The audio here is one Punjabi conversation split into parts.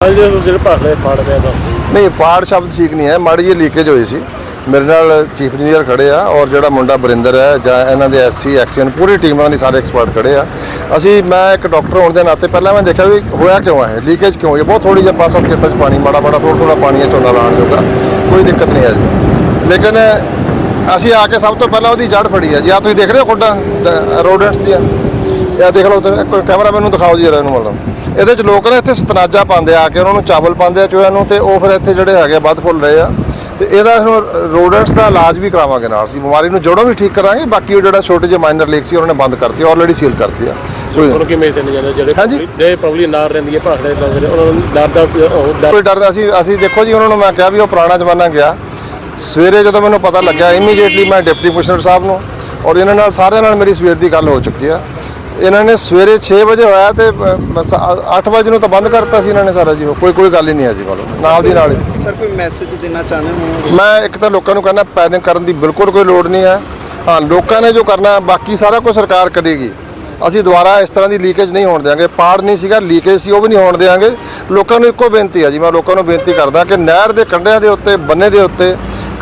ਜਿਹੜੇ ਭਾਖੜੇ ਫਾੜ ਰਿਹਾ ਦਾ ਨਹੀਂ ਪਾੜ ਸ਼ਬਦ ਠੀਕ ਨਹੀਂ ਹੈ। ਮਾੜੀ ਜਿਹੀ ਲੀਕੇਜ ਹੋਈ ਸੀ। ਮੇਰੇ ਨਾਲ ਚੀਫ ਇੰਜੀਨੀਅਰ ਖੜੇ ਆ ਔਰ ਜਿਹੜਾ ਮੁੰਡਾ ਬਰਿੰਦਰ ਹੈ ਜਾਂ ਇਹਨਾਂ ਦੇ ਐਸਸੀ ਐਕਸ਼ਨ ਪੂਰੀ ਟੀਮ ਉਹਨਾਂ ਦੀ ਸਾਰੇ ਐਕਸਪਰਟ ਖੜੇ ਆ। ਅਸੀਂ, ਮੈਂ ਇੱਕ ਡਾਕਟਰ ਹੋਣ ਦੇ ਨਾਤੇ ਪਹਿਲਾਂ ਮੈਂ ਦੇਖਿਆ ਵੀ ਹੋਇਆ ਕਿਉਂ ਹੈ? ਲੀਕੇਜ ਕਿਉਂ ਹੋਈ ਹੈ? ਬਹੁਤ ਥੋੜੀ ਜਿਹੀ ਪੰਜ ਸੱਤ ਖੇਤਾਂ 'ਚ ਪਾਣੀ, ਮਾੜਾ ਮਾੜਾ ਥੋੜਾ ਥੋੜਾ ਪਾਣੀ ਹੈ ਝੋਨਾ ਲਾਉਣ ਜੋਗਾ। ਕੋਈ ਦਿੱਕਤ ਨਹੀਂ ਹੈ ਜੀ। ਲੇਕਿਨ ਅਸੀਂ ਆ ਕੇ ਸਭ ਤੋਂ ਪਹਿਲਾਂ ਉਹਦੀ ਜੜ ਫੜੀ ਹੈ ਜੀ। ਆ ਤੁਸੀਂ ਦੇਖ ਰਹੇ ਹੋ ਖੁੱਡਾਂ ਰੋਡੈਂਟਸ ਦੀਆਂ। ਇਹ ਦੇਖ ਲਓ ਤੇ ਕੈਮਰਾ ਮੈਨੂੰ ਦਿਖਾਓ ਜੀ ਜਰਾ ਇਹਨੂੰ ਮਤਲਬ ਇਹਦੇ ਚ ਲੋਕ ਨੇ ਇੱਥੇ ਸਤਨਾਜਾ ਪਾਉਂਦੇ ਆ ਕੇ ਉਹਨਾਂ ਨੂੰ ਚਾਵਲ ਪਾਉਂਦੇ ਆ ਚੋਇਆ ਨੂੰ ਤੇ ਉਹ ਫਿਰ ਇੱਥੇ ਜਿਹੜੇ ਹੈਗੇ ਵੱਧ ਫੁੱਲ ਰਹੇ ਆ। ਤੇ ਇਹਦਾ ਹੁਣ ਰੋਡੈਂਟਸ ਦਾ ਇਲਾਜ ਵੀ ਕਰਾਵਾਂਗੇ ਨਾਲ ਅਸੀਂ ਬਿਮਾਰੀ ਨੂੰ ਜੜੋਂ ਵੀ ਠੀਕ ਕਰਾਂਗੇ ਬਾਕੀ ਉਹ ਜਿਹੜਾ ਛੋਟੇ ਜਿਹੇ ਮਾਈਨਰ ਲੀਕ ਸੀ ਉਹਨਾਂ ਨੇ ਬੰਦ ਕਰਤੀ ਆਲਰੇਡੀ ਸੀਲ ਕਰਤੀ ਆ। ਕੋਈ ਉਹਨੂੰ ਕਿਵੇਂ ਚੱਲੇ ਜਾਂਦੇ ਜਿਹੜੇ ਜਿਹੜੇ ਪਬਲਿਕ ਨਾਰ ਰਹਿੰਦੀ ਹੈ ਭਾਖੜੇ ਜਿਹੜੇ ਉਹਨਾਂ ਨੂੰ ਡਰ ਦਾ ਡਰ ਕੋਈ ਡਰਦਾ ਅਸੀਂ ਅਸੀਂ ਦੇਖੋ ਜੀ ਉਹਨਾਂ ਨੂੰ ਮੈਂ ਕਿਹਾ ਵੀ ਉਹ ਪੁਰਾਣਾ ਜ਼ਮਾਨਾ ਗਿਆ। ਸਵੇਰੇ ਜਦੋਂ ਮੈਨੂੰ ਪਤਾ ਲੱਗਿਆ ਇਮੀਡੀਏਟਲੀ ਮੈਂ ਡਿਪਟੀ ਕਮਿਸ਼ਨਰ ਸਾਹਿਬ ਨੂੰ ਔਰ ਇਹਨਾਂ ਨਾਲ ਸਾਰਿਆਂ ਨਾਲ ਮੇਰੀ ਸਵੇਰ ਦੀ ਗੱਲ ਹੋ ਚੁੱਕੀ ਆ। ਇਹਨਾਂ ਨੇ ਸਵੇਰੇ 6 ਵਜੇ ਹੋਇਆ ਤੇ ਅ, ਬਸ 8 ਵਜੇ ਨੂੰ ਤਾਂ ਬੰਦ ਕਰਤਾ ਸੀ ਇਹਨਾਂ ਨੇ ਸਾਰਾ ਜੀ ਉਹ ਕੋਈ ਕੋਈ ਗੱਲ ਹੀ ਨਹੀਂ ਹੈ ਜੀ ਮਤਲਬ ਨਾਲ ਦੀ ਨਾਲ ਸਰ ਕੋਈ ਮੈਸੇਜ ਦੇਣਾ ਚਾਹੁੰਦੇ ਹੋ? ਮੈਂ ਇੱਕ ਤਾਂ ਲੋਕਾਂ ਨੂੰ ਕਹਿੰਦਾ ਪੈਨਿਕ ਕਰਨ ਦੀ ਬਿਲਕੁਲ ਕੋਈ ਲੋੜ ਨਹੀਂ ਹੈ। ਹਾਂ ਲੋਕਾਂ ਨੇ ਜੋ ਕਰਨਾ ਬਾਕੀ ਸਾਰਾ ਕੁਝ ਸਰਕਾਰ ਕਰੇਗੀ। ਅਸੀਂ ਦੁਬਾਰਾ ਇਸ ਤਰ੍ਹਾਂ ਦੀ ਲੀਕੇਜ ਨਹੀਂ ਹੋਣ ਦੇਵਾਂਗੇ ਪਾੜ ਨਹੀਂ ਸੀਗਾ ਲੀਕੇਜ ਸੀ ਉਹ ਵੀ ਨਹੀਂ ਹੋਣ ਦੇਵਾਂਗੇ ਲੋਕਾਂ ਨੂੰ ਇੱਕੋ ਬੇਨਤੀ ਹੈ ਜੀ ਮੈਂ ਲੋਕਾਂ ਨੂੰ ਬੇਨਤੀ ਕਰਦਾ ਕਿ ਨਹਿਰ ਦੇ ਕੰਢਿਆਂ ਦੇ ਉੱਤੇ ਬੰਨੇ ਦੇ ਉੱਤੇ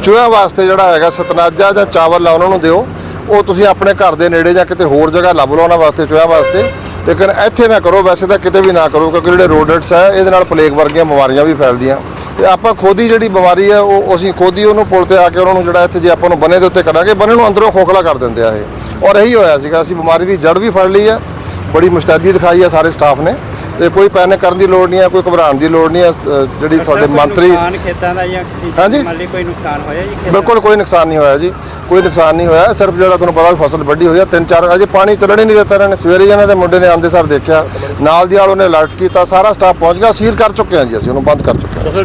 ਚੂਹਿਆਂ ਵਾਸਤੇ ਜਿਹੜਾ ਹੈਗਾ ਸਤਨਾਜਾ ਜਾਂ ਚਾਵਲ ਲਾ ਉਹਨਾਂ ਨੂੰ ਦਿਓ। ਉਹ ਤੁਸੀਂ ਆਪਣੇ ਘਰ ਦੇ ਨੇੜੇ ਜਾਂ ਕਿਤੇ ਹੋਰ ਜਗ੍ਹਾ ਲੱਭ ਲਓ ਉਹਨਾਂ ਵਾਸਤੇ ਚੂਹਿਆਂ ਵਾਸਤੇ। ਲੇਕਿਨ ਇੱਥੇ ਨਾ ਕਰੋ ਵੈਸੇ ਤਾਂ ਕਿਤੇ ਵੀ ਨਾ ਕਰੋ ਕਿਉਂਕਿ ਜਿਹੜੇ ਰੋਡੈਂਟਸ ਹੈ ਇਹਦੇ ਨਾਲ ਪਲੇਗ ਵਰਗੀਆਂ ਬਿਮਾਰੀਆਂ ਵੀ ਫੈਲਦੀਆਂ। ਤੇ ਆਪਾਂ ਖੁਦ ਹੀ ਜਿਹੜੀ ਬਿਮਾਰੀ ਹੈ ਉਹ ਅਸੀਂ ਖੁਦ ਹੀ ਉਹਨੂੰ ਪੁਲ ਤੇ ਆ ਕੇ ਉਹਨਾਂ ਨੂੰ ਜਿਹੜਾ ਇੱਥੇ ਜੇ ਆਪਾਂ ਨੂੰ ਬੰਨੇ ਦੇ ਉੱਤੇ ਕਰਾਂਗੇ ਬੰਨੇ ਨੂੰ ਅੰਦਰੋਂ ਖੋਖਲਾ ਕਰ ਦਿੰਦੇ ਆ ਇਹ। ਔਰ ਇਹੀ ਹੋਇਆ ਸੀਗਾ ਅਸੀਂ ਬਿਮਾਰੀ ਦੀ ਜੜ ਵੀ ਫੜ ਲਈ ਹੈ ਬੜੀ ਮੁਸਤੈਦੀ ਦਿਖਾਈ ਹੈ ਸਾਰੇ ਸਟਾਫ ਨੇ। ਤੇ ਕੋਈ ਪੈਨਿਕ ਕਰਨ ਦੀ ਲੋੜ ਨਹੀਂ ਹੈ ਕੋਈ ਘਬਰਾਉਣ ਦੀ ਲੋੜ ਨਹੀਂ ਹੈ ਜਿਹੜੀ ਤੁਹਾਡੇ ਮੰਤਰੀ ਨੁਕਸਾਨ ਖੇਤਾਂ ਦਾ ਜਾਂ ਕਿਸੇ ਹਾਂਜੀ। ਮੰਨ ਲਈ ਕੋਈ ਨੁਕਸਾਨ ਹੋਇਆ ਜੀ ਖੇਤਾਂ ਬਿਲਕੁਲ ਕੋਈ ਨੁਕਸਾਨ ਨਹੀਂ ਹੋਇਆ ਜੀ। ਕੋਈ ਨੁਕਸਾਨ ਨਹੀਂ ਹੋਇਆ। ਸਿਰਫ ਜਿਹੜਾ ਤੁਹਾਨੂੰ ਪਤਾ ਵੀ ਫਸਲ ਵੱਡੀ ਹੋਈ ਆ, ਤਿੰਨ ਚਾਰ ਅਜੇ ਪਾਣੀ ਚੱਲਣ ਹੀ ਨਹੀਂ ਦਿੱਤਾ ਇਹਨਾਂ ਨੇ। ਸਵੇਰੇ ਹੀ ਇਹਨਾਂ ਦੇ ਮੁੰਡੇ ਨੇ ਆਂਦੇ ਸਰ ਦੇਖਿਆ। ਨਾਲ ਦੀ ਨਾਲ ਉਹਨੇ ਅਲਰਟ ਕੀਤਾ, ਸਾਰਾ ਸਟਾਫ ਪਹੁੰਚ ਗਿਆ। ਸੀਲ ਕਰ ਚੁੱਕੇ ਹਾਂ ਜੀ ਅਸੀਂ, ਉਹਨੂੰ ਬੰਦ ਕਰ ਚੁੱਕੇ ਹਾਂ।